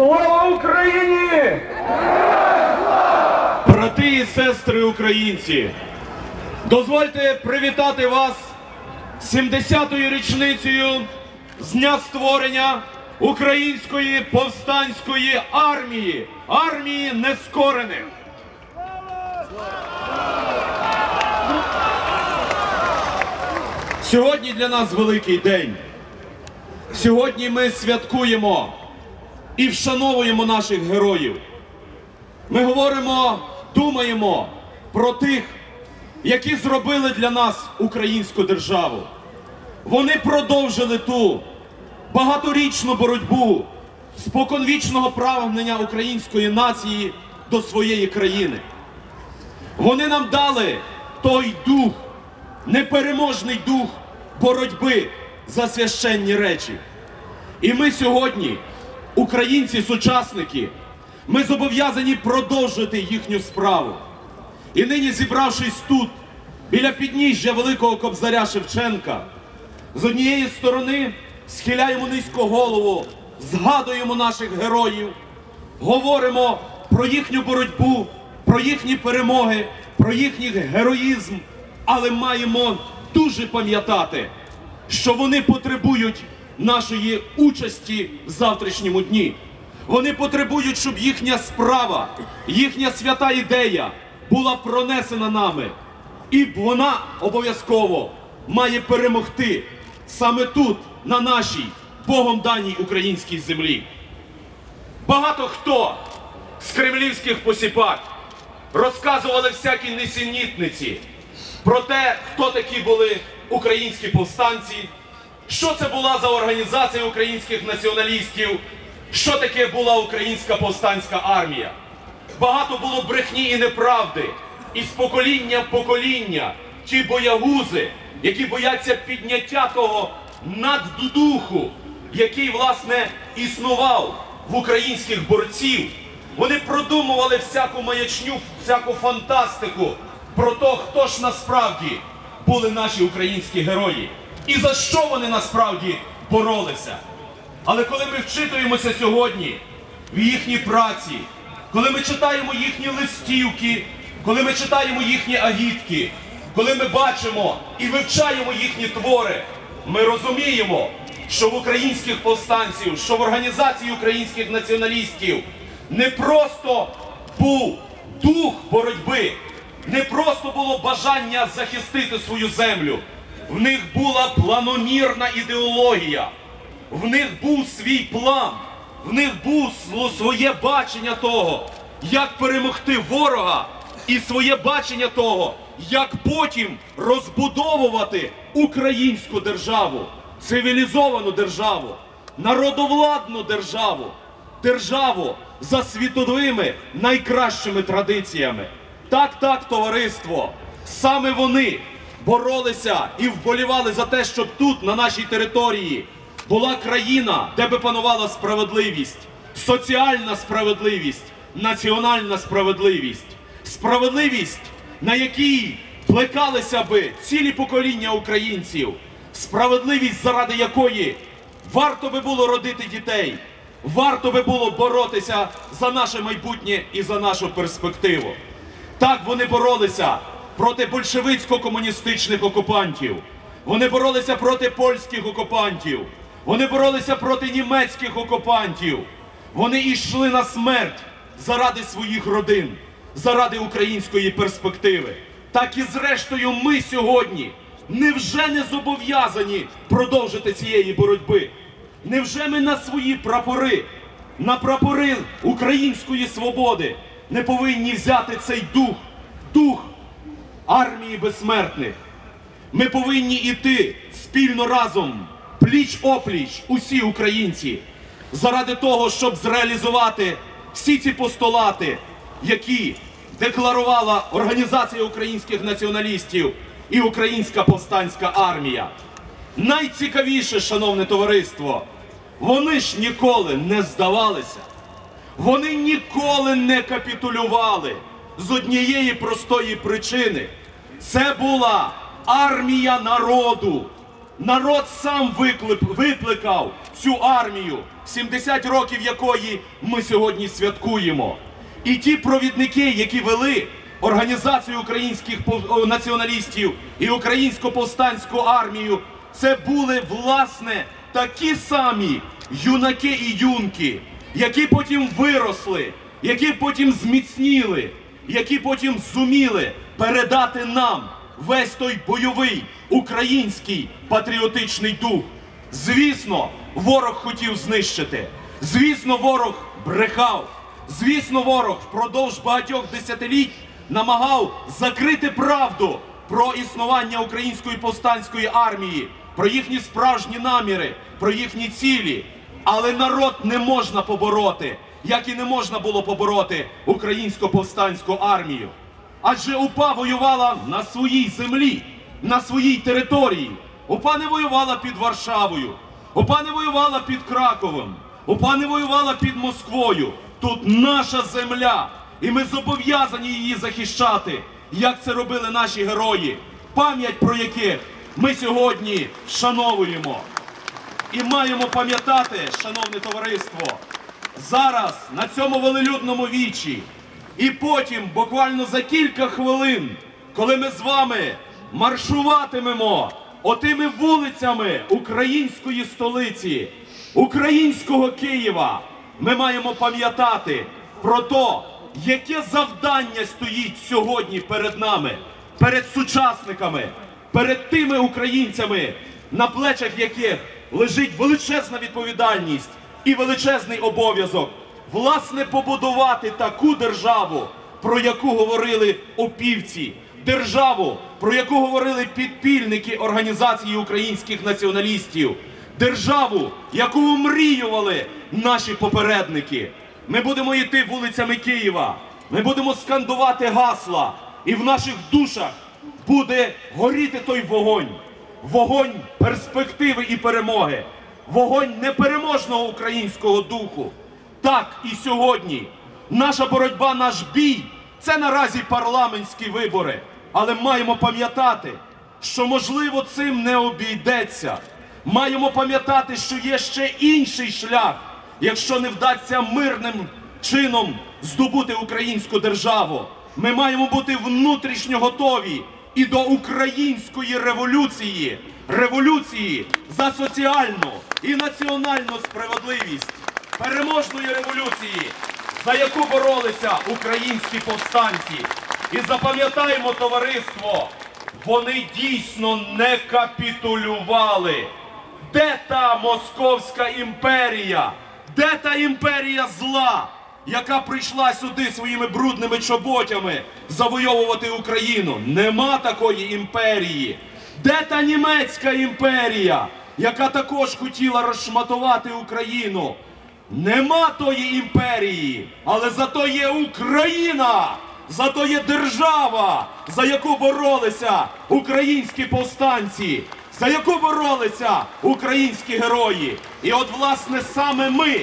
Слава Україні! Брати і сестри українці, дозвольте привітати вас 70-ю річницею з дня створення Української повстанської армії, армії нескорених. Сьогодні для нас великий день. Сьогодні ми святкуємо і вшановуємо наших героїв. Ми говоримо, думаємо про тих, які зробили для нас українську державу. Вони продовжили ту багаторічну боротьбу споконвічного прагнення української нації до своєї країни. Вони нам дали той дух, непереможний дух боротьби за священні речі. І ми сьогодні, українці-сучасники, ми зобов'язані продовжити їхню справу. І нині, зібравшись тут, біля підніжжя Великого Кобзаря Шевченка, з однієї сторони схиляємо низько голову, згадуємо наших героїв, говоримо про їхню боротьбу, про їхні перемоги, про їхній героїзм, але маємо дуже пам'ятати, що вони потребують нашої участі в завтрашньому дні. Вони потребують, щоб їхня справа, їхня свята ідея була пронесена нами. І вона обов'язково має перемогти саме тут, на нашій Богом даній українській землі. Багато хто з кремлівських посіпак розказували всякі несенітниці про те, хто такі були українські повстанці, що це була за організація українських націоналістів, що таке була українська повстанська армія. Багато було брехні і неправди, і з покоління в покоління ті боягузи, які бояться підняття того наддуху, який, власне, існував в українських борців. Вони продумували всяку маячню, всяку фантастику про те, хто ж насправді були наші українські герої і за що вони насправді боролися. Але коли ми вчитуємося сьогодні в їхній праці, коли ми читаємо їхні листівки, коли ми читаємо їхні агітки, коли ми бачимо і вивчаємо їхні твори, ми розуміємо, що в українських повстанців, що в організації українських націоналістів не просто був дух боротьби, не просто було бажання захистити свою землю. В них була планомірна ідеологія, в них був свій план, в них був сво- своє бачення того, як перемогти ворога, і своє бачення того, як потім розбудовувати українську державу, цивілізовану державу, народовладну державу, державу за світовими найкращими традиціями. Так, так, товариство, саме вони боролися і вболівали за те, щоб тут, на нашій території, була країна, де би панувала справедливість, соціальна справедливість, національна справедливість, справедливість, на якій плекалися би цілі покоління українців, справедливість, заради якої варто би було родити дітей, варто би було боротися за наше майбутнє і за нашу перспективу. Так вони боролися проти большевицько-комуністичних окупантів. Вони боролися проти польських окупантів. Вони боролися проти німецьких окупантів. Вони йшли на смерть заради своїх родин, заради української перспективи. Так і зрештою ми сьогодні невже не зобов'язані продовжити цієї боротьби? Невже ми на свої прапори, на прапори української свободи не повинні взяти цей дух, дух армії безсмертних? Ми повинні йти спільно разом, пліч опліч, усі українці, заради того, щоб зреалізувати всі ці постулати, які декларувала Організація українських націоналістів і Українська повстанська армія. Найцікавіше, шановне товариство, вони ж ніколи не здавалися. Вони ніколи не капітулювали з однієї простої причини. Це була армія народу. Народ сам виклик, викликав цю армію 70 років якої ми сьогодні святкуємо. І ті провідники, які вели організацію українських націоналістів і українсько повстанську армію, це були власне такі самі юнаки і юнки, які потім виросли, які потім зміцніли, які потім зуміли передати нам весь той бойовий український патріотичний дух. Звісно, ворог хотів знищити. Звісно, ворог брехав. Звісно, ворог впродовж багатьох десятиліть намагав закрити правду про існування української повстанської армії, про їхні справжні наміри, про їхні цілі. Але народ не можна побороти, як і не можна було побороти українсько повстанську армію. Адже УПА воювала на своїй землі, на своїй території. УПА не воювала під Варшавою, УПА не воювала під Краковом, УПА не воювала під Москвою. Тут наша земля, і ми зобов'язані її захищати, як це робили наші герої, пам'ять про яких ми сьогодні вшановуємо. І маємо пам'ятати, шановне товариство, зараз на цьому велелюдному вічі, і потім, буквально за кілька хвилин, коли ми з вами маршуватимемо отими вулицями української столиці, українського Києва, ми маємо пам'ятати про те, яке завдання стоїть сьогодні перед нами, перед сучасниками, перед тими українцями, на плечах яких лежить величезна відповідальність і величезний обов'язок власне побудувати таку державу, про яку говорили опівці, державу, про яку говорили підпільники організації українських націоналістів, державу, яку омріювали наші попередники. Ми будемо йти вулицями Києва, ми будемо скандувати гасла, і в наших душах буде горіти той вогонь. Вогонь перспективи і перемоги, вогонь непереможного українського духу. Так і сьогодні наша боротьба, наш бій це наразі парламентські вибори. Але маємо пам'ятати, що можливо цим не обійдеться. Маємо пам'ятати, що є ще інший шлях, якщо не вдасться мирним чином здобути українську державу. Ми маємо бути внутрішньо готові і до української революції, революції за соціальну і національну справедливість, переможної революції, за яку боролися українські повстанці. І запам'ятаємо, товариство, вони дійсно не капітулювали. Де та Московська імперія? Де та імперія зла, яка прийшла сюди своїми брудними чоботями завойовувати Україну? Нема такої імперії. Де та німецька імперія, яка також хотіла розшматувати Україну? Нема тої імперії, але зато є Україна, зато є держава, за яку боролися українські повстанці, за яку боролися українські герої. І от, власне, саме ми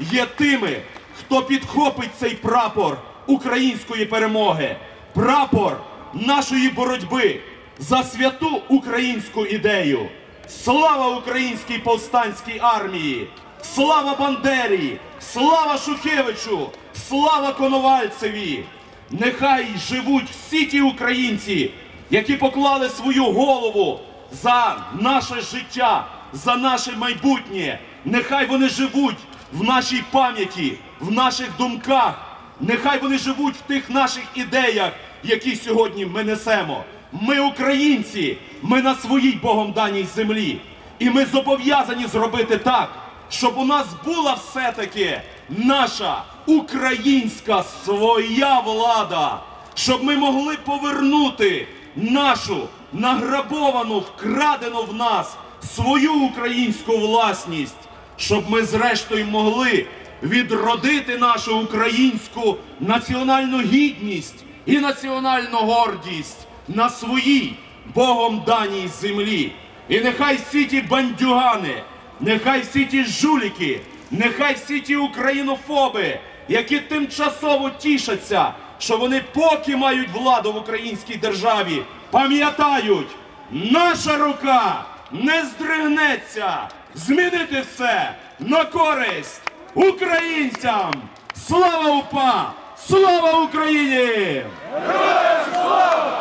є тими, хто підхопить цей прапор української перемоги, прапор нашої боротьби за святу українську ідею. Слава українській повстанській армії! Слава Бандері! Слава Шухевичу! Слава Коновальцеві! Нехай живуть всі ті українці, які поклали свою голову за наше життя, за наше майбутнє. Нехай вони живуть в нашій пам'яті, в наших думках. Нехай вони живуть в тих наших ідеях, які сьогодні ми несемо. Ми українці, ми на своїй Богом даній землі. І ми зобов'язані зробити так, щоб у нас була все-таки наша українська своя влада, щоб ми могли повернути нашу награбовану, вкрадену в нас свою українську власність, щоб ми зрештою могли відродити нашу українську національну гідність і національну гордість на своїй Богом даній землі. І нехай всі ті бандюгани, нехай всі ті жуліки, нехай всі ті українофоби, які тимчасово тішаться, що вони поки мають владу в українській державі, пам'ятають, наша рука не здригнеться змінити все на користь українцям! Слава УПА! Слава Україні! Героям